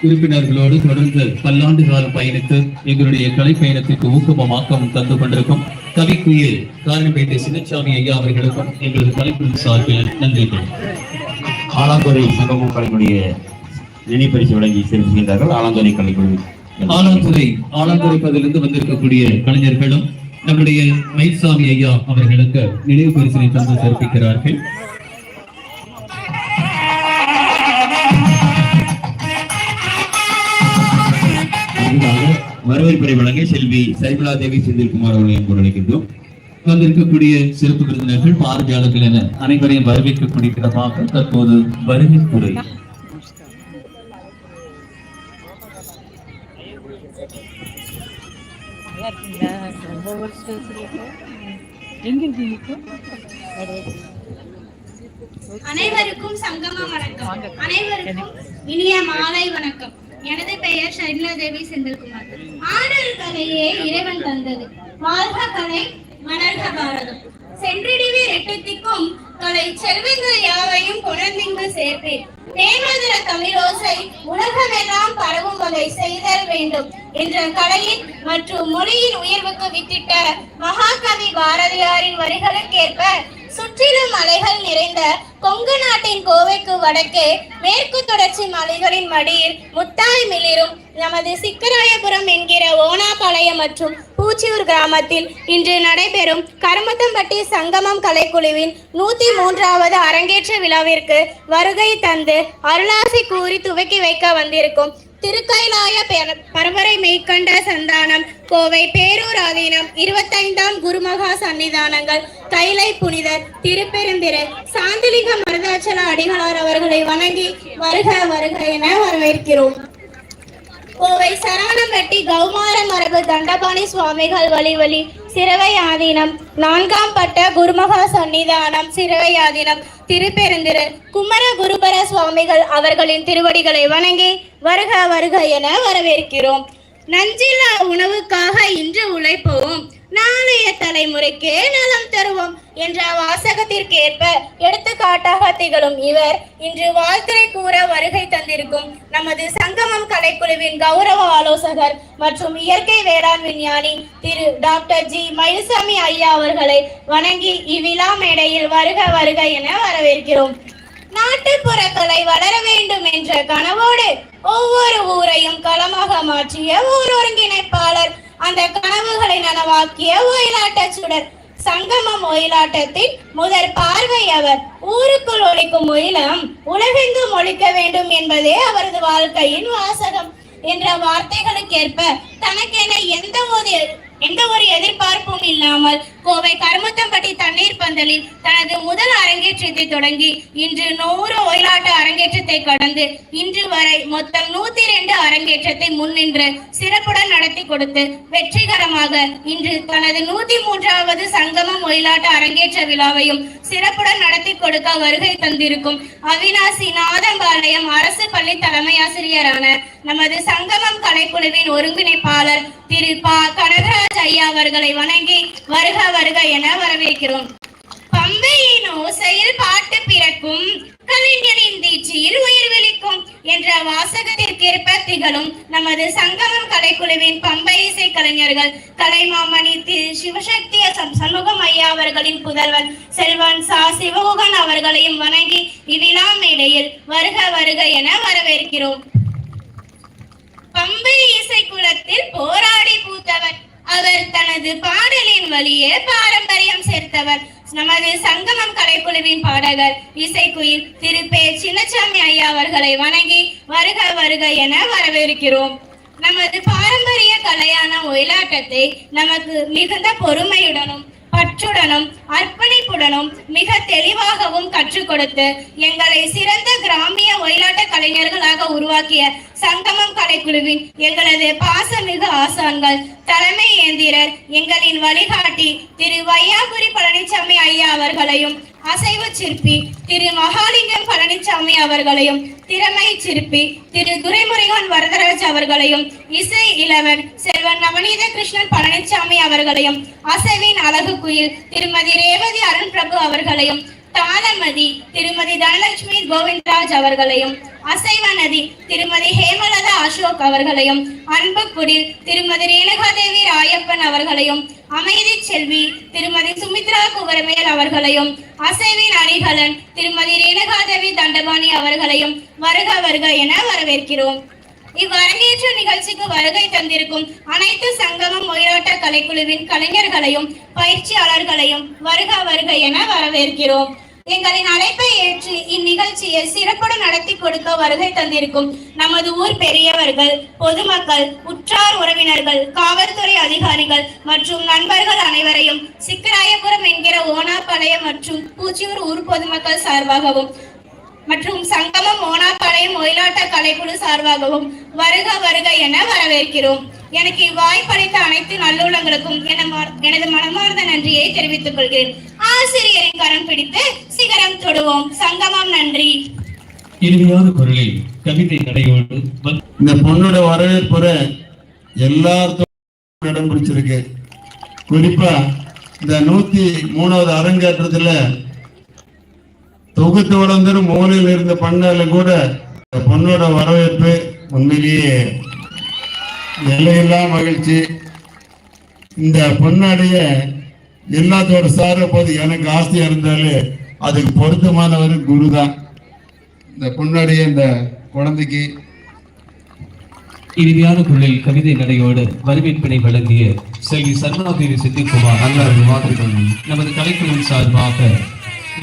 உறுப்பினர்களோடு தொடர்ந்து பல்லாண்டு காலம் பயணித்து எங்களுடைய கலை பயணத்திற்கு ஊக்கமாக்கம் தந்து கொண்டிருக்கும் கவிக்குயில் காரணப்பேட்டை சின்னசாமி ஐயா அவர்களுக்கும் எங்களது கலைக்குழு சார்பில் நன்றிகள் ஆலாந்துறை சங்கமும் கலைக்குடைய நினைப்பரிசு வழங்கி சிறப்பிக்கின்றார்கள் ஆலாந்துறை கலைக்குழு. ஆலாந்துறை ஆலாந்துறை பதிலிருந்து வந்திருக்கக்கூடிய கலைஞர்களும் நம்முடைய மயில்சாமி ஐயா அவர்களுக்கு நினைவு பரிசினை தந்து சிறப்பிக்கிறார்கள் வரவேற்புரை வழங்க செல்வி சரிமலா தேவி செந்தில்குமார் அவர்களை அன்போடு அழைக்கின்றோம். வந்திருக்கக்கூடிய சிறப்பு விருந்தினர்கள் பார்வையாளர்கள் என அனைவரையும் வரவேற்கக்கூடிய விதமாக தற்போது வருகைத்துறை நல்லா அனைவருக்கும் சங்கம வணக்கம். அனைவருக்கும் இனிய மாலை வணக்கம். எனது பெயர் ஷர்மிளா தேவி செந்தில்குமார். ஆடல் கலையே இறைவன் தந்தது. வாழ்க கலை மலர்க பாரதம். சென்றிடிவி எட்டத்திற்கும் தொலை செல்வங்கள் யாவையும் குழந்தைங்க சேர்ப்பேன். தேவதர தமிழோசை உலகமெல்லாம் பரவும் வகை செய்தல் வேண்டும் என்ற கலையின் மற்றும் மொழியின் உயர்வுக்கு வித்திட்ட மகாகவி பாரதியாரின் வரிகளுக்கேற்ப சுற்றிலும் மலைகள் நிறைந்த கொங்கு நாட்டின் கோவைக்கு வடக்கே மேற்கு தொடர்ச்சி மலைகளின் மடியில் முத்தாய் மிளிரும் நமது சிக்கராயபுரம் என்கிற ஓனாபாளையம் மற்றும் பூச்சியூர் கிராமத்தில் இன்று நடைபெறும் கருமத்தம்பட்டி சங்கமம் கலைக்குழுவின் நூத்தி மூன்றாவது அரங்கேற்ற விழாவிற்கு வருகை தந்து அருளாசி கூறி துவக்கி வைக்க வந்திருக்கும் திருக்கைலாய பரம்பரை மெய்கண்ட சந்தானம் கோவை பேரூர் ஆதீனம் இருபத்தைந்தாம் குருமகா சன்னிதானங்கள் கைலை புனிதர் திருப்பெருந்திரு சாந்திலிங்க மருதாச்சல அடிகளார் அவர்களை வணங்கி வருக வருக என வரவேற்கிறோம். கோவை சரவணம்பட்டி கௌமார மரபு தண்டபாணி சுவாமிகள் வழி வழி சிறவை ஆதீனம் நான்காம் பட்ட குருமகா சன்னிதானம் சிறவை ஆதீனம் திருப்பெருந்திரு. குமர குருபர சுவாமிகள் அவர்களின் திருவடிகளை வணங்கி வருக வருக என வரவேற்கிறோம். நஞ்சில்லா உணவுக்காக இன்று உழைப்போம். நாளைய தலைமுறைக்கு நலம் தருவோம் என்ற வாசகத்திற்கேற்ப எடுத்துக்காட்டாக திகழும் இவர் இன்று வாழ்த்துறை கூற வருகை தந்திருக்கும் நமது சங்கமம் கலைக்குழுவின் கௌரவ ஆலோசகர் மற்றும் இயற்கை வேளாண் விஞ்ஞானி திரு டாக்டர் ஜி மயில்சாமி ஐயா அவர்களை வணங்கி இவ்விழா மேடையில் வருக வருக என வரவேற்கிறோம். நாட்டுப்புற கலை வளர வேண்டும் என்ற கனவோடு ஒவ்வொரு ஊரையும் களமாக மாற்றிய ஊர் ஒருங்கிணைப்பாளர் அந்த கனவுகளை நனவாக்கிய ஒயிலாட்ட சுடர் சங்கமம் ஒயிலாட்டத்தின் முதற் பார்வை அவர். ஊருக்குள் ஒழிக்கும் ஒயிலம் உலகெங்கும் ஒழிக்க வேண்டும் என்பதே அவரது வாழ்க்கையின் வாசகம். என்ற வார்த்தைகளுக்கேற்ப தனக்கென எந்த ஒரு எந்த ஒரு எதிர்பார்ப்பும் இல்லாமல் கோவை கருமத்தம்பட்டி தண்ணீர் பந்தலில் தனது முதல் அரங்கேற்றத்தை தொடங்கி இன்று நூறு ஒயிலாட்ட அரங்கேற்றத்தை கடந்து இன்று வரை மொத்தம் நூத்தி ரெண்டு அரங்கேற்றத்தை முன்னின்று சிறப்புடன் நடத்தி கொடுத்து வெற்றிகரமாக இன்று தனது நூத்தி மூன்றாவது சங்கமம் ஒயிலாட்ட அரங்கேற்ற விழாவையும் சிறப்புடன் நடத்தி கொடுக்க வருகை தந்திருக்கும் அவினாசி நாதம்பாளையம் அரசு பள்ளி தலைமை ஆசிரியரான நமது சங்கமம் கலைக்குழுவின் ஒருங்கிணைப்பாளர் திரு பா கனகராஜ் ஐயா அவர்களை வணங்கி வருக வருக என வரவேற்கிறோம். பம்பையின் ஓசையில் பாட்டு பிறக்கும் கலைஞரின் தீட்சியில் உயிர் விழிக்கும் என்ற வாசகத்திற்கேற்ப திகழும் நமது சங்கமம் கலைக்குழுவின் பம்பை இசை கலைஞர்கள் கலைமாமணி திரு சிவசக்தி சம்- சண்முகம் ஐயா அவர்களின் புதல்வன் செல்வன் சா சிவகுகன் அவர்களையும் வணங்கி இவ்விழா மேடையில் வருக வருக என வரவேற்கிறோம். பம்பை இசைக்குளத்தில் போராடி பூத்தவர். அவர் தனது பாடலின் வழியே பாரம்பரியம் சேர்த்தவர். நமது சங்கமம் கலைக்குழுவின் பாடகர் இசைக்குயில் திருப்பே சின்னசாமி ஐயா அவர்களை வணங்கி வருக வருக என வரவேற்கிறோம். நமது பாரம்பரிய கலையான ஒயிலாட்டத்தை நமக்கு மிகுந்த பொறுமையுடனும் பற்றுடனும் அர்ப்பணிப்புடனும் மிக தெளிவாகவும் கற்றுக் கொடுத்து எங்களை சிறந்த கிராமிய ஒய் கலைஞர்களாக உருவாக்கிய சங்கமம் கலைக்குழுவின் எங்களது பாசமிகு ஆசான்கள் தலைமை இயந்திரர் எங்களின் வழிகாட்டி திரு வையாபுரி பழனிசாமி ஐயா அவர்களையும் அசைவு சிற்பி திரு மகாலிங்கம் பழனிசாமி அவர்களையும் திறமை சிற்பி திரு துரைமுருகன் வரதராஜ் அவர்களையும் இசை இளவன் செல்வன் நவநீத கிருஷ்ணன் பழனிசாமி அவர்களையும் அசைவின் அழகு குயில் திருமதி ரேவதி அருண் பிரபு அவர்களையும் தாளமதி திருமதி தனலட்சுமி கோவிந்தராஜ் அவர்களையும் அசைவ நதி திருமதி ஹேமலதா அசோக் அவர்களையும் அன்புக்குடில் திருமதி ரேணுகாதேவி ராயப்பன் அவர்களையும் அமைதி செல்வி திருமதி சுமித்ரா குவரமேல் அவர்களையும் அசைவின் அணிகலன் திருமதி ரேணுகாதேவி தண்டபாணி அவர்களையும் வருக வருக என வரவேற்கிறோம். இவ்வரங்கேற்ற நிகழ்ச்சிக்கு வருகை தந்திருக்கும் அனைத்து சங்கமம் ஒயிலாட்ட கலைக்குழுவின் கலைஞர்களையும் பயிற்சியாளர்களையும் வருக வருக என வரவேற்கிறோம். எங்களின் அழைப்பை ஏற்று இந்நிகழ்ச்சியை சிறப்புடன் நடத்தி கொடுக்க வருகை தந்திருக்கும் நமது ஊர் பெரியவர்கள் பொதுமக்கள் உற்றார் உறவினர்கள் காவல்துறை அதிகாரிகள் மற்றும் நண்பர்கள் அனைவரையும் சிக்கராயபுரம் என்கிற ஓனாப்பாளையம் மற்றும் பூச்சியூர் ஊர் பொதுமக்கள் சார்பாகவும் மற்றும் சங்கமம் மோனாப்பாளையம் ஒயிலாட்ட கலைக்குழு சார்பாகவும் வருக வருக என வரவேற்கிறோம். எனக்கு இவ்வாய்ப்பளித்த அனைத்து நல்லுள்ளங்களுக்கும் என- எனது மனமார்ந்த நன்றியை தெரிவித்துக் கொள்கிறேன். ஆசிரியரின் கரம் பிடித்து சிகரம் தொடுவோம். சங்கமம் நன்றி. இறுதியான குரலில் கவிதை நடையோடு இந்த பொண்ணோட வரவேற்புரை எல்லாத்துக்கும் இடம் குறிப்பா இந்த நூத்தி மூணாவது அரங்கேற்றத்துல தொகுத்து வளர்ந்து மூலையில் இருந்த பண்ணால கூட இந்த பொண்ணோட வரவேற்பு உண்மையிலேயே எல்லையில்லா மகிழ்ச்சி. இந்த பொண்ணாடைய எல்லாத்தோட சார போது எனக்கு ஆசையா இருந்தாலே அதுக்கு பொருத்தமானவர் குரு தான் இந்த பொண்ணாடைய இந்த குழந்தைக்கு இனிமையான குரலில் கவிதை நடையோடு வரவேற்பினை வழங்கிய செல்வி சர்வநாதேவி சித்திக்குமார் நமது கலைக்குழு சார்பாக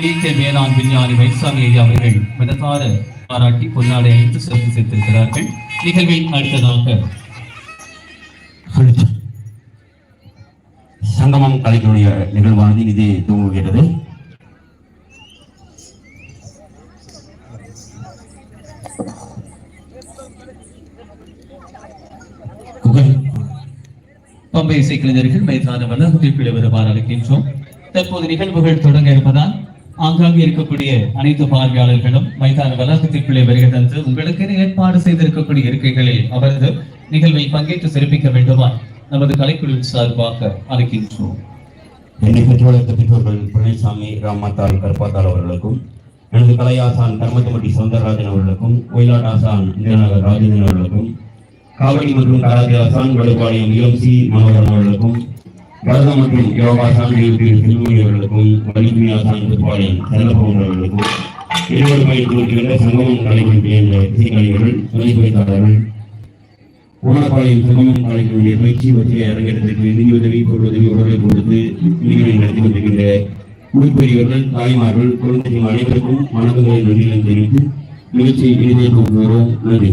நீக்க வேளாண் விஞ்ஞானி வைசாமி ஐயா அவர்கள் மனதார பாராட்டி பொன்னாடை அணிந்து சிறப்பு சேர்த்திருக்கிறார்கள். நிகழ்வில் அடுத்ததாக சங்கமம் கலைக்குடைய நிகழ்வானது இது துவங்குகிறது. பம்பை இசைக்கலைஞர்கள் மைதான வளாகத்தில் வருமாறு அழைக்கின்றோம் தற்போது நிகழ்வுகள் தொடங்க இருப்பதால் ஆங்காங்கே இருக்கக்கூடிய அனைத்து பார்வையாளர்களும் மைதான வளாகத்திற்குள்ளே வருகை தந்து உங்களுக்கு ஏற்பாடு செய்திருக்கக்கூடிய இருக்கைகளில் அவரது நிகழ்வை பங்கேற்று சிறப்பிக்க வேண்டுமா? நமது கலைக்குழு சார்பாக அழைக்கின்றோம். என்னை பெற்றோர்களுக்கு பெற்றோர்கள் பழனிசாமி ராமத்தால் கருப்பாத்தால் அவர்களுக்கும் எனது கலையாசான் கர்மத்தமட்டி சௌந்தரராஜன் அவர்களுக்கும் ஒயிலாட் ஆசான் இந்திரநகர் ராஜேந்திரன் அவர்களுக்கும் காவடி மற்றும் கராத்தே ஆசான் இளம் சி மனோகரன் அவர்களுக்கும் பரதம் மற்றும் யோகாசான் எழுப்பிய செல்வமணி அவர்களுக்கும் வலிமை ஆசான் புதுப்பாளையம் செல்லப்பவன் அவர்களுக்கும் இருவர் பயிற்சி இருக்கின்ற சங்கமம் கலைகள் என்ற இசைக்கலைஞர்கள் துணை பயிற்சியாளர்கள் சங்கமம் கலைக்கூடிய பயிற்சி பற்றிய அரங்கேற்றத்திற்கு நிதி உதவி பொருளுதவி உடலை கொடுத்து நிகழ்வை நடத்தி கொண்டிருக்கின்ற குடிப்பெரியவர்கள் தாய்மார்கள் குழந்தைகள் அனைவருக்கும் வணக்கங்களை நன்றிகளை தெரிவித்து நிகழ்ச்சியை இணைந்து கொண்டு வருவோம் நன்றி.